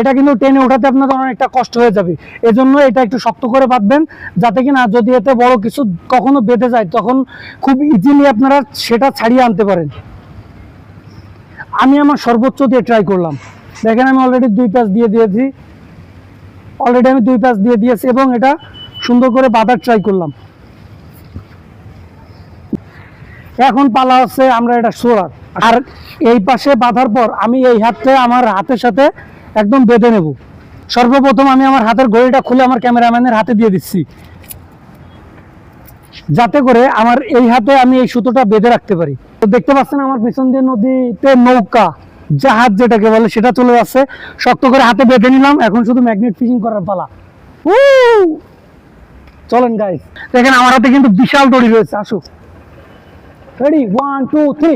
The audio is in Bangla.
এটা কিন্তু টেনে ওঠাতে আপনাদের অনেকটা কষ্ট হয়ে যাবে। এজন্য এটা একটু শক্ত করে বাঁধবেন, যাতে কিনা যদি এতে বড় কিছু কখনো বেঁধে যায়, তখন খুব ইজিলি আপনারা সেটা ছাড়িয়ে আনতে পারেন। আমি আমার সর্বোচ্চ দিয়ে ট্রাই করলাম। দেখেন আমি অলরেডি দুই প্যাচ দিয়ে দিয়েছি। অলরেডি আমি দুই প্যাচ দিয়ে দিয়েছি এবং এটা সুন্দর করে বাঁধার ট্রাই করলাম। এখন পালা হচ্ছে আমরা এটা সোলার আর এই পাশে বাঁধার পর আমি এই হাতটা আমার হাতের সাথে একদম বেঁধে নেব। সর্বপ্রথম আমি আমার হাতের ঘড়িটা খুলে আমার ক্যামেরাম্যানের হাতে দিয়ে দিচ্ছি। যাতে করে আমার এই হাতে আমি এই সুতোটা বেঁধে রাখতে পারি। তো দেখতে পাচ্ছেন আমার পিছন দিয়ে নদীতে নৌকা, জাহাজ যেটাকে বলে, সেটা চলে যাচ্ছে। শক্ত করে হাতে বেঁধে নিলাম। এখন শুধু ম্যাগনেট ফিশিং করার পালা! চলেন গাইস দেখেন, আমার হাতে কিন্তু বিশাল দড়ি রয়েছে। আসুক রেডি ওয়ান টু থ্রি